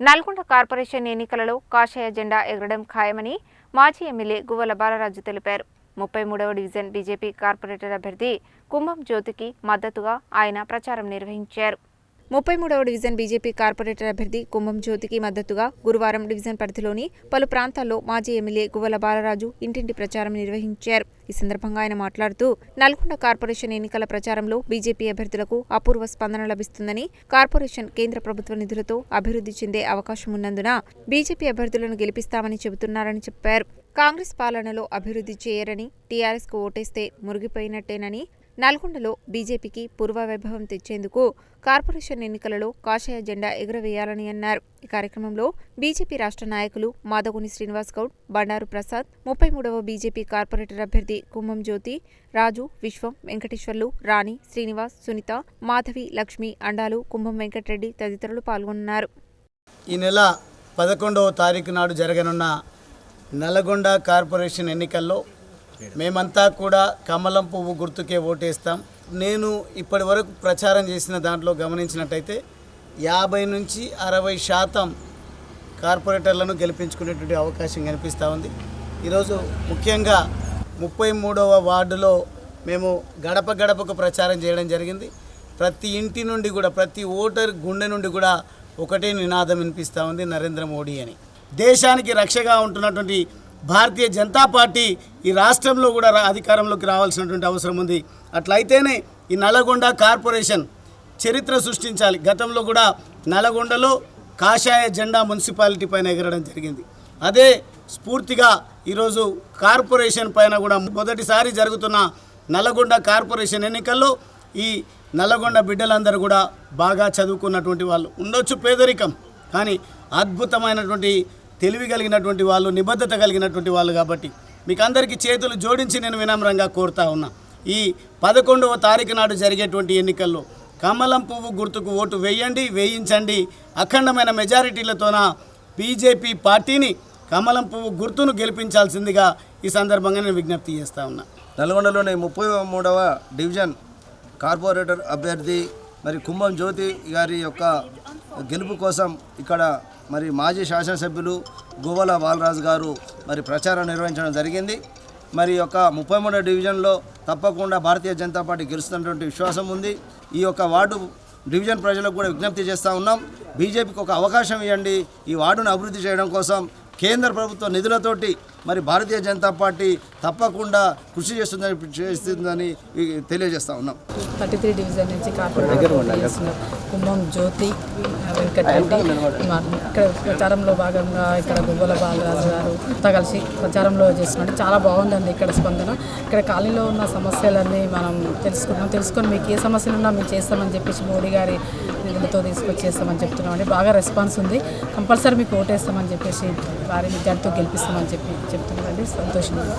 Nalgonda corporation ఎన్నికలలో కాషాయ జెండా ఎగరడం ఖాయమని మాజీ ఎమ్మెల్యే గువ్వల బాలరాజు తెలిపారు. ముప్పై మూడవ డివిజన్ బీజేపీ కార్పొరేటర్ అభ్యర్థి కుంభం జ్యోతికి మద్దతుగా ఆయన ప్రచారం నిర్వహించారు. ముప్పై మూడవ డివిజన్ బీజేపీ కార్పొరేటర్ అభ్యర్థి కుంభం జ్యోతికి మద్దతుగా గురువారం డివిజన్ పరిధిలోని పలు ప్రాంతాల్లో మాజీ ఎమ్మెల్యే గువ్వల బాలరాజు ఇంటింటి ప్రచారం నిర్వహించారు. ఈ సందర్భంగా ఆయన మాట్లాడుతూ నల్గొండ కార్పొరేషన్ ఎన్నికల ప్రచారంలో బీజేపీ అభ్యర్థులకు అపూర్వ స్పందన లభిస్తుందని కార్పొరేషన్ కేంద్ర ప్రభుత్వ నిధులతో అభివృద్ధి చెందే అవకాశం ఉన్నందున బీజేపీ అభ్యర్థులను గెలిపిస్తామని చెబుతున్నారని చెప్పారు. కాంగ్రెస్ పాలనలో అభివృద్ధి చేయరని టీఆర్ఎస్కు ఓటేస్తే మురిగిపోయినట్టేనని నల్గొండలో బీజేపీకి పూర్వ వైభవం తెచ్చేందుకు కార్పొరేషన్ ఎన్నికలలో కాషాయ జెండా ఎగురవేయాలని అన్నారు. ఈ కార్యక్రమంలో బీజేపీ రాష్ట్ర నాయకులు మాధగుని శ్రీనివాస్ గౌడ్ బండారు ప్రసాద్ ముప్పై మూడవ బీజేపీ కార్పొరేటర్ అభ్యర్థి కుంభం జ్యోతి రాజు విశ్వం వెంకటేశ్వర్లు రాణి శ్రీనివాస్ సునీత మాధవి లక్ష్మి అండాలు కుంభం వెంకటరెడ్డి తదితరులు పాల్గొన్నారు. ఈ నెల పదకొండవ తారీఖు నాడు జరగనున్న నల్గొండ కార్పొరేషన్ ఎన్నికల్లో మేమంతా కూడా కమలం పువ్వు గుర్తుకే ఓటేస్తాం. నేను ఇప్పటి వరకు ప్రచారం చేసిన దాంట్లో గమనించినట్టయితే యాభై నుంచి అరవై శాతం కార్పొరేటర్లను గెలిపించుకునేటువంటి అవకాశం కనిపిస్తూ ఉంది. ఈరోజు ముఖ్యంగా ముప్పై మూడవ వార్డులో మేము గడప గడపకు ప్రచారం చేయడం జరిగింది. ప్రతి ఇంటి నుండి కూడా ప్రతి ఓటర్ గుండె నుండి కూడా ఒకటే నినాదం వినిపిస్తూ ఉంది నరేంద్ర మోడీ అని. దేశానికి రక్షగా ఉంటున్నటువంటి భారతీయ జనతా పార్టీ ఈ రాష్ట్రంలో కూడా రా- అధికారంలోకి రావాల్సినటువంటి అవసరం ఉంది. అట్లయితేనే ఈ నల్లగొండ కార్పొరేషన్ చరిత్ర సృష్టించాలి. గతంలో కూడా నల్గొండలో కాషాయ జెండా మున్సిపాలిటీ పైన ఎగరడం జరిగింది. అదే స్ఫూర్తిగా ఈరోజు కార్పొరేషన్ పైన కూడా మొదటిసారి జరుగుతున్న నల్గొండ కార్పొరేషన్ ఎన్నికల్లో ఈ నల్గొండ బిడ్డలందరూ కూడా బాగా చదువుకున్నటువంటి వాళ్ళు ఉండొచ్చు పేదరికం. కానీ అద్భుతమైనటువంటి తెలివి కలిగినటువంటి వాళ్ళు నిబద్ధత కలిగినటువంటి వాళ్ళు కాబట్టి మీకు అందరికీ చేతులు జోడించి నేను వినమ్రంగా కోరుతా ఉన్నా. ఈ పదకొండవ తారీఖు నాడు జరిగేటువంటి ఎన్నికల్లో కమలం పువ్వు గుర్తుకు ఓటు వేయండి వేయించండి. అఖండమైన మెజారిటీలతోన బీజేపీ పార్టీని కమలం పువ్వు గుర్తును గెలిపించాల్సిందిగా ఈ సందర్భంగా నేను విజ్ఞప్తి చేస్తా ఉన్నా. నల్గొండలోని ముప్పై మూడవ డివిజన్ కార్పొరేటర్ అభ్యర్థి మరి కుంభం జ్యోతి గారి యొక్క గెలుపు కోసం ఇక్కడ మరి మాజీ శాసనసభ్యులు గువ్వల బాలరాజు గారు మరి ప్రచారం నిర్వహించడం జరిగింది. మరి యొక్క ముప్పై మూడో డివిజన్లో తప్పకుండా భారతీయ జనతా పార్టీ గెలుస్తున్నటువంటి విశ్వాసం ఉంది. ఈ యొక్క వార్డు డివిజన్ ప్రజలకు కూడా విజ్ఞప్తి చేస్తూ ఉన్నాం. బీజేపీకి ఒక అవకాశం ఇవ్వండి. ఈ వార్డును అభివృద్ధి చేయడం కోసం కేంద్ర ప్రభుత్వ నిధులతోటి మరి భారతీయ జనతా పార్టీ తప్పకుండా కృషి చేస్తుందని చేస్తుందని తెలియజేస్తా ఉన్నాం. థర్టీ త్రీ డివిజన్ నుంచి కుంభం జ్యోతి వెంకటరెడ్డి మా- ఇక్కడ ప్రచారంలో భాగంగా ఇక్కడ గువ్వల బాలరాజు గారు కలిసి ప్రచారంలో చేస్తున్నట్టు చాలా బాగుందండి ఇక్కడ స్పందన. ఇక్కడ కాలనీలో ఉన్న సమస్యలన్నీ మనం తెలుసుకున్నాం తెలుసుకొని మీకు ఏ సమస్యలు ఉన్నా మేము చేస్తామని చెప్పేసి మోడీ గారి నిధులతో తీసుకొచ్చి చేస్తామని చెప్తున్నామండి. బాగా రెస్పాన్స్ ఉంది. కంపల్సరీ మీకు ఓటేస్తామని చెప్పేసి వారి విద్యార్థితో గెలిపిస్తామని చెప్పి చెప్తున్నామండి సంతోషంగా